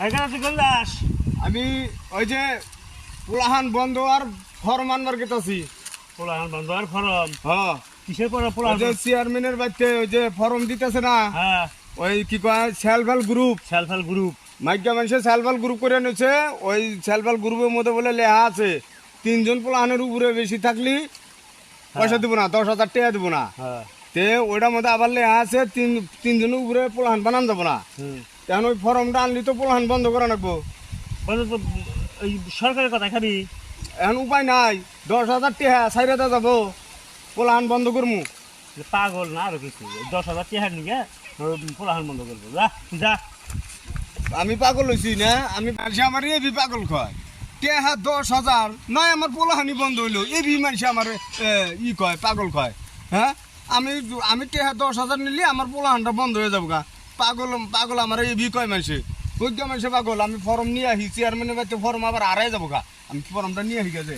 এখানে তুই গেলাস আমি ওই যে পোলাহান বন্ধ আর ফর্ম আনবার গেতাছি। পোলাহান বন্ধ আর ফরম? হ্যাঁ। কিসের পরে ওই পোলাহান যে চেয়ারম্যানের বাড়িতে ওই যে ফর্ম দিতেছে না হ্যাঁ। ওই কি কয় self help group self help group মাইকা মানুষের সেলফ হেল্প গ্রুপ করে নিচ্ছে ওই সেলফ হেল্প গ্রুপের মধ্যে বলে লেখা আছে তিনজন পোলাহানের উপরে বেশি থাকলি পয়সা দিব না দশ হাজার টাকা দিব না। হ্যাঁ। তে ওইটার মধ্যে আবার লেখা আছে তিন তিনজনের উপরে পোলাহান বানান যাব না। তখন ওই ফর্মটা আনলি তো পোলাহান বন্ধ করা রাখব ওই সরকারের কথা খাবি? এখন উপায় নাই। দশ হাজার চারি হাজার যাব। পোলাহান বন্ধ করমু। পাগল না আরও কিছু? দশ হাজার টিহার নিকে পোলাহান বন্ধ করব। যা যা। আমি পাগল হইছি না? আমি আমার এবি পাগল কয়। টেহা দশ হাজার। নয় আমার পোলাহানি বন্ধ হইল। এবি মানুষ আমার ই কয় পাগল কয়। হ্যাঁ? আমি আমি টেহা দশ হাজার নিলে আমার পোলাহানটা বন্ধ হয়ে যাব গা। পাগল পাগল আমার এই কয় মানুষে বুঝতে মানুষে পাগল? আমি ফর্ম নিয়ে আহি চেয়ারম্যানের বাড়িতে ফর্ম আবার হারাই যাব গা। আমি ফর্মটা নিয়ে আহি গেছে